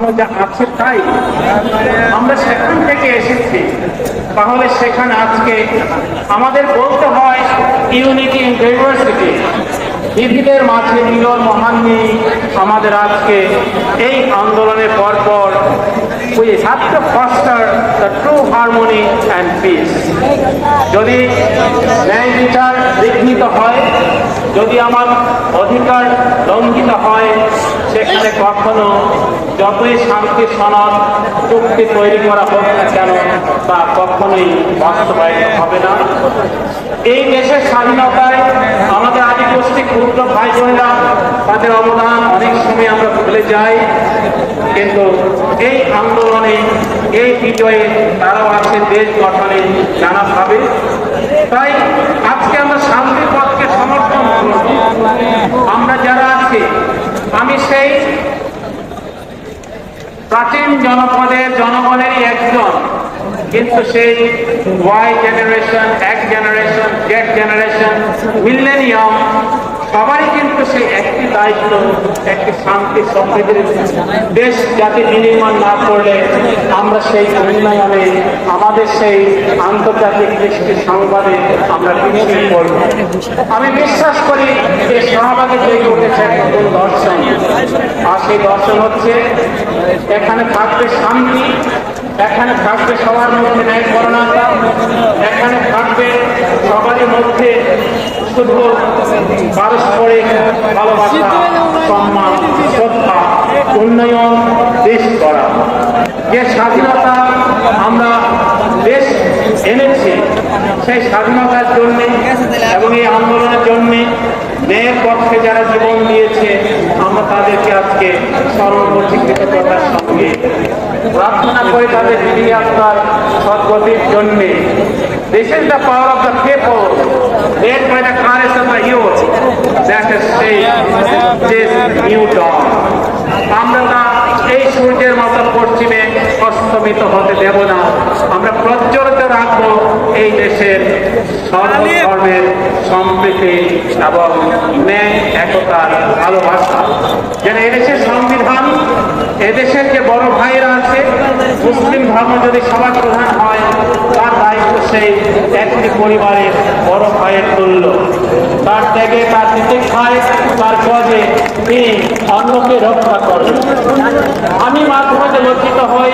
আছে তাই। আমরা সেখান থেকে এসেছি। তাহলে সেখানে আজকে আমাদের বলতে হয় ইউনিটি ইন ডাইভার্সিটি মাঝে মিলন মহান নেই আমাদের আজকে এই আন্দোলনের পরপর we have to foster the true harmony and peace যদি ন্যায় বিচার বিঘ্নিত হয়, যদি আমার অধিকার লঙ্ঘিত হয় সেখানে কখনো যতই শান্তি, সনদ চুক্তি তৈরি করা হোক না কেন তা কখনোই বাস্তবায়িত হবে না। এই দেশের স্বাধীনতায় আমাদের আদিবাসী ক্ষুদ্র ভাই বোনেরা তাদের অবদান অনেক সময় আমরা ভুলে যাই। কিন্তু এই আন্দোলনে, এই বিজয়ে তারাও আছে দেশ গঠনে নানাভাবে তাই আজকে আমরা শান্তি পথকে সমর্থন করব। আমরা যারা আছি আমি সেই প্রাচীন জনপদের জনগণেরই একজন, কিন্তু সেই Y generation X generation Z generation millennium সবারই কিন্তু সেই একটি দায়িত্ব, একটি শান্তি সমৃদ্ধির দেশ জাতি বিনির্মাণ না করলে আমরা সেই উন্নয়নে আমাদের সেই আন্তর্জাতিক দৃষ্টি সংবাদে আমরা পিছিয়ে পড়ব। আমি বিশ্বাস করি যে শাহবাগে তৈরি উঠেছে নতুন দর্শন। আর সেই দর্শন হচ্ছে, এখানে থাকবে শান্তি, এখানে থাকবে সবার মধ্যে ন্যায় করোনাটা এখানে থাকবে সবারই মধ্যে শুধু পারস্পরিক ভালোবাসা সম্মান শ্রদ্ধা উন্নয়ন দেশ করা যে স্বাধীনতা আমরা দেশ এনেছি সেই স্বাধীনতার জন্যে এবং এই আন্দোলনের জন্যে ন্যায়ের পক্ষে যারা জীবন দিয়েছে আমরা তাদেরকে আজকে স্মরণ করছি কৃতজ্ঞতার প্রার্থনা করে তাদের ফিরিয়ে আসার সদ্গতির জন্যে। This is the power of the people, led by the courage of the youth, that has saved this new dawn. আমরা এই সূর্যের মতো পশ্চিমে অস্তমিত হতে দেব না। আমরা প্রজ্বলিত রাখব এই দেশের সর্বধর্মের সম্প্রীতি এবং ন্যায় একতার ভালোবাসা। যেন এদেশের সংবিধান এদেশের যে বড় ভাইরা আছে মুসলিম ধর্ম যদি সবার প্রধান হয়, তার দায়িত্ব সেই একটি পরিবারের বড় ভাইয়ের তুল্য। তার ত্যাগে, তার প্রতীক্ষায় তার পদে তিনি অন্যকে রক্ষা করেন। আমি মাধ্যমে লজ্জিত হই